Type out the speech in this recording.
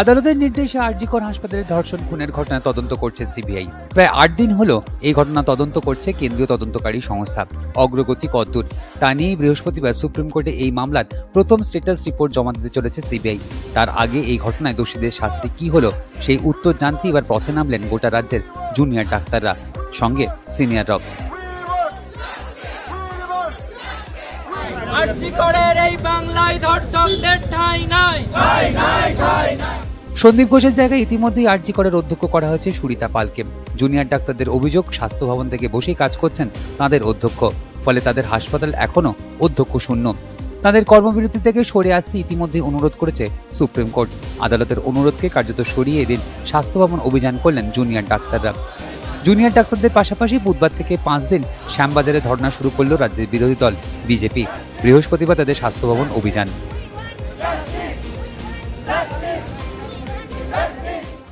আদালতের নির্দেশে আরজিকর হাসপাতালে ধর্ষণ, খুনের ঘটনা তদন্ত করছে সিবিআই। প্রায় আট দিন হলো এই ঘটনা তদন্ত করছে কেন্দ্রীয় তদন্তকারী সংস্থা। অগ্রগতি কদ্দূর। তা নিয়েই বৃহস্পতিবার সুপ্রিম কোর্টে এই মামলার প্রথম স্টেটাস রিপোর্ট জমা দিতে চলেছে সিবিআই। তার আগে এই ঘটনায় দোষীদের শাস্তি কি হলো সেই উত্তর জানতে এবার পথে নামলেন গোটা রাজ্যের জুনিয়র ডাক্তাররা। সঙ্গে সিনিয়ররাও আর্যিকরের এই বাংলায় ধর্ষকদের ঠাঁই নাই। সন্দীপ ঘোষের জায়গায় ইতিমধ্যেই আরজি করের অধ্যক্ষ করা হয়েছে সুরিতা পালকে। জুনিয়র ডাক্তারদের অভিযোগ, স্বাস্থ্য ভবন থেকে বসেই কাজ করছেন তাদের অধ্যক্ষ। ফলে তাদের হাসপাতাল এখনও অধ্যক্ষ শূন্য। তাদের কর্মবিরতি থেকে সরে আসতে ইতিমধ্যেই অনুরোধ করেছে সুপ্রিম কোর্ট। আদালতের অনুরোধকে কার্যত সরিয়ে এদিন স্বাস্থ্য ভবন অভিযান করলেন জুনিয়র ডাক্তাররা। জুনিয়র ডাক্তারদের পাশাপাশি বুধবার থেকে পাঁচ দিন শ্যামবাজারে ধর্ণা শুরু করল রাজ্যের বিরোধী দল, বিজেপি। বৃহস্পতিবার তাদের স্বাস্থ্য ভবন অভিযান।